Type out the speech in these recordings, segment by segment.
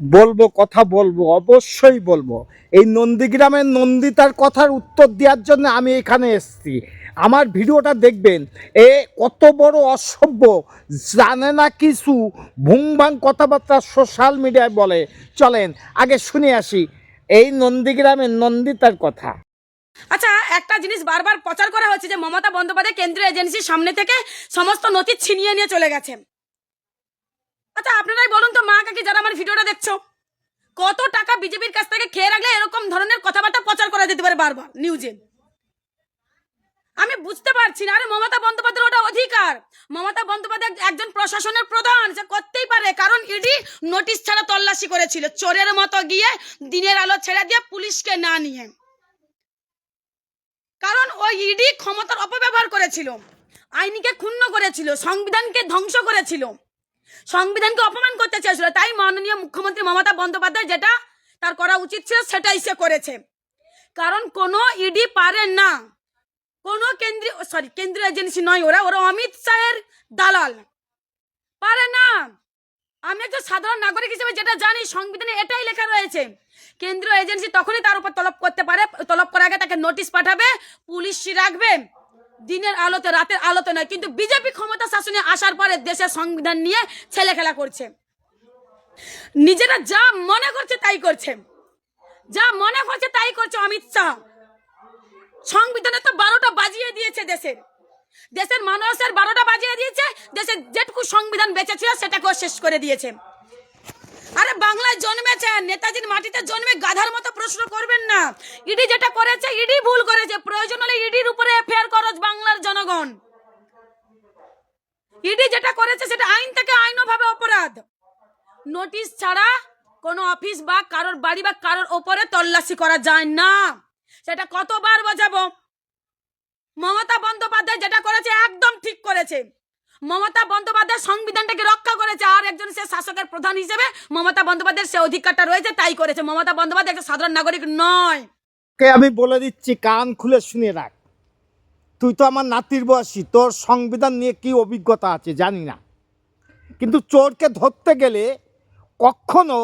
বলব, কথা বলব, অবশ্যই বলব। এই নন্দীগ্রামের নন্দিতার কথার উত্তর দেওয়ার জন্য আমি এখানে এসেছি। আমার ভিডিওটা দেখবেন, এ কত বড় অসভ্য, জানে না কিছু, ভুংভাং কথাবার্তা সোশ্যাল মিডিয়ায় বলে। চলেন, আগে শুনে আসি, এই নন্দীগ্রামের নন্দিতার কথা। আচ্ছা একটা জিনিস বারবার প্রচার করা হচ্ছে যে মমতা বন্দ্যোপাধ্যায় কেন্দ্রীয় এজেন্সির সামনে থেকে সমস্ত নথি ছিনিয়ে নিয়ে চলে গেছে। আচ্ছা আপনারাই বলুন তো মা ভিডিওটা দেখছ? কত টাকা বিজেপির কাছ থেকে খেয়ে রাখলে এরকম ধরনের কথাবার্তা প্রচার করা যেতে পারে বারবার নিউজে? আমি বুঝতে পারছি না। আরে মমতা বন্দ্যোপাধ্যায়ের ওটা অধিকার। মমতা বন্দ্যোপাধ্যায় একজন প্রশাসনের প্রধান সে করতেই পারে, কারণ ইডি নোটিশ ছাড়া তল্লাশি করেছিল। চোরের মতো গিয়ে দিনের আলো ছেড়ে দিয়ে পুলিশকে না নিয়ে। কারণ ওই ইডি ক্ষমতার অপব্যবহার করেছিল। আইনিকে ক্ষুণ্ণ করেছিল, সংবিধানকে ধ্বংস করেছিল। সংবিধানকে অপমান করতে চেয়েছিল। তাই মাননীয় মুখ্যমন্ত্রী মমতা বন্দ্যোপাধ্যায় যেটা তার করা উচিত ছিল, সেটাই সে করেছে। কারণ কোনো ইডি পারে না। কোনো কেন্দ্রীয় সরি কেন্দ্রীয় এজেন্সি নয় ওরা ওরা অমিত শাহের দালাল। পারে না। আমি একজন সাধারণ নাগরিক হিসেবে যেটা জানি, সংবিধানে এটাই লেখা রয়েছে। কেন্দ্রীয় এজেন্সি তখনই তার উপর তলব করতে পারে, তলব করার আগে তাকে নোটিশ পাঠাবে, পুলিশ রাখবে। দিনের আলোতে, রাতের আলোতে নয়, কিন্তু বিজেপি ক্ষমতা শাসনে আসার পরে দেশের সংবিধান নিয়ে ছেলে খেলা করছে। নিজেরা যা মনে করছে তাই করছে। যা মনে করছে তাই করছে অমিত শাহ। সংবিধানে তো বারোটা বাজিয়ে দিয়েছে দেশের। দেশের মানুষের বারোটা বাজিয়ে দিয়েছে, দেশের যেটুকু সংবিধান বেঁচে ছিল সেটাকেও শেষ করে দিয়েছে। আরে বাংলায় জন্মেছেন নেতাজির মাটিতে জন্মে গাধার মতো প্রশ্ন করবেন না। ইডি যেটা করেছে, ইডি ভুল করেছে। প্রয়োজন হলে ইডির উপরে এফআইআর করো বাংলার জনগণ। ইডি যেটা করেছে, সেটা আইন থেকে আইনভাবে অপরাধ। নোটিশ ছাড়া কোনো অফিস বা কারোর বাড়ি বা কারোর ওপরে তল্লাশি করা যায় না। সেটা কতবার বোঝাবো? মমতা বন্দ্যোপাধ্যায় যেটা করেছে, একদম ঠিক করেছে। মমতা বন্দ্যোপাধ্যায় সংবিধানটাকে রক্ষা করেছে, আর একজন সে শাসকের প্রধান হিসেবে মমতা বন্দ্যোপাধ্যায়ের সে অধিকারটা রয়েছে, তাই করেছে। মমতা বন্দ্যোপাধ্যায় একটা সাধারণ নাগরিক নয়। কে, আমি বলে দিচ্ছি, কান খুলে শুনে রাখ। তুই তো আমার নাতির বয়সী, তোর সংবিধান নিয়ে কি অভিজ্ঞতা আছে জানি না। কিন্তু চোরকে ধরতে গেলে কখনো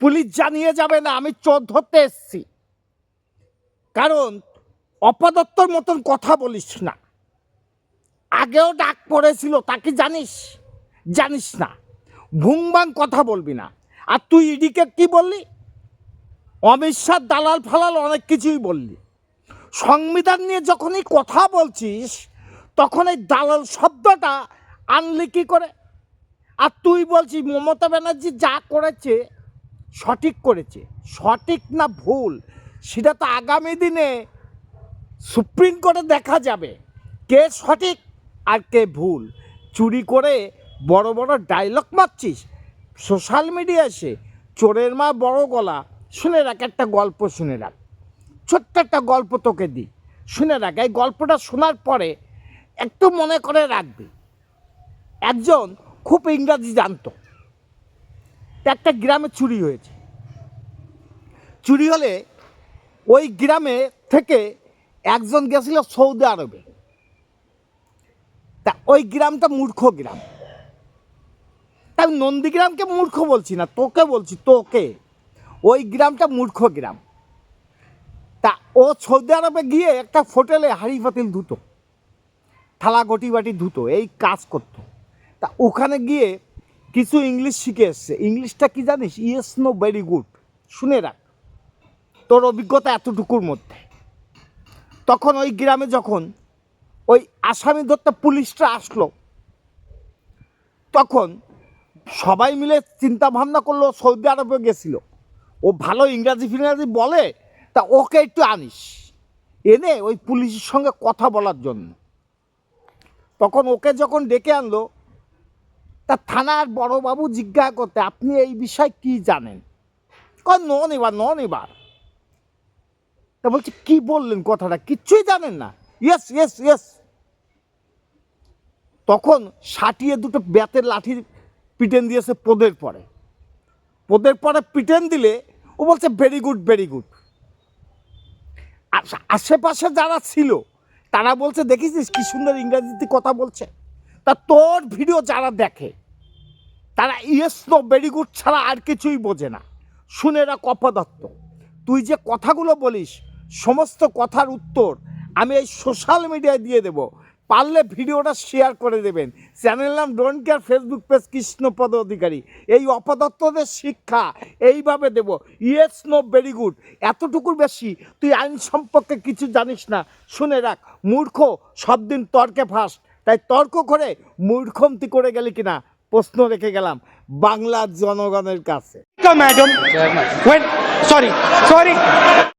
পুলিশ জানিয়ে যাবে না, আমি চোর ধরতে এসছি। কারণ অপদত্তর মতন কথা বলিস না। আগেও ডাক পড়েছিল তাকে জানিস? জানিস না। ভুংবাং কথা বলবি না। আর তুই ইডিকে কি বললি? অমিত শাহ, দালাল ফালাল অনেক কিছুই বললি। সংবিধান নিয়ে যখনই কথা বলছিস, তখন এই দালাল শব্দটা আনলি কি করে? আর তুই বলছিস, মমতা ব্যানার্জি যা করেছে, সঠিক করেছে। সঠিক না ভুল, সেটা তো আগামী দিনে সুপ্রিম কোর্টে দেখা যাবে। কে সঠিক? আর কে ভুল? চুরি করে বড় বড় ডায়লগ মারছিস? সোশ্যাল মিডিয়া এসে চোরের মা বড় গলা, শুনে রাখ, একটা গল্প শুনে রাখ। ছোট্ট একটা গল্প তোকে দিই। শুনে রাখ, এই গল্পটা শোনার পরে একটু মনে করে রাখবি। একজন খুব ইংরাজি জানতো। একটা গ্রামে চুরি হয়েছে। চুরি হলে ওই গ্রামে থেকে একজন গেছিল সৌদি আরবে। তা ওই গ্রামটা মূর্খ গ্রাম। তা আমি নন্দীগ্রামকে মূর্খ বলছি না, তোকে বলছি, তোকে। ওই গ্রামটা মূর্খ গ্রাম। তা ও সৌদি আরবে গিয়ে একটা হোটেলে হাঁড়ি পাতিল ধুতো, থালা গটি বাটি ধুতো, এই কাজ করতো। তা ওখানে গিয়ে কিছু ইংলিশ শিখে এসছে। ইংলিশটা কি জানিস? Yes, no, very good. শুনে রাখ, তোর অভিজ্ঞতা এতটুকুর মধ্যে। তখন ওই গ্রামে যখন ওই আসামি ধরতে পুলিশটা আসলো। তখন সবাই মিলে চিন্তা ভাবনা করল, সৌদি আরবে গেছিল। ও ভালো ইংরাজি ফিংরাজি বলে, তা ওকে একটু আনিস। এনে ওই পুলিশের সঙ্গে কথা বলার জন্য। তখন ওকে যখন ডেকে আনলো, তা থানার বড়বাবু জিজ্ঞাসা করতে, আপনি এই বিষয় কি জানেন? কন নন এবার নন এবার। তা বলছে, কি বললেন কথাটা? কিচ্ছুই জানেন না? ইয়েস ইয়েস ইয়েস তখন সাটিয়ে দুটো ব্যাতের লাঠির পিটেন দিয়েছে পোদের পরে। পোদের পরে পিটেন দিলে ও বলছে ভেরি গুড ভেরি গুড আশেপাশে যারা ছিল, তারা বলছে দেখেছিস কি সুন্দর ইংরেজিতে কথা বলছে? তা তোর ভিডিও যারা দেখে, তারা ইয়েস নো ভেরি গুড ছাড়া আর কিছুই বোঝে না। শুনে রাখ অপদত্ত তুই যে কথাগুলো বলিস, সমস্ত কথার উত্তর আমি এই সোশ্যাল মিডিয়ায় দিয়ে দেব। পারলে ভিডিওটা শেয়ার করে দেবেন। চ্যানেল নাম don't care Facebook page Krishnapada Adhikari. এই অপদত্তদের শিক্ষা এইভাবে দেব। ইয়েস নো ভেরি গুড এতটুকু বেশি তুই আইন সম্পর্কে কিছু জানিস না। শুনে রাখ মূর্খ সব দিন তর্কে ফাঁস। তাই তর্ক করে মূর্খন্তি করে গেলি কিনা? প্রশ্ন রেখে গেলাম বাংলার জনগণের কাছে. When, sorry, sorry.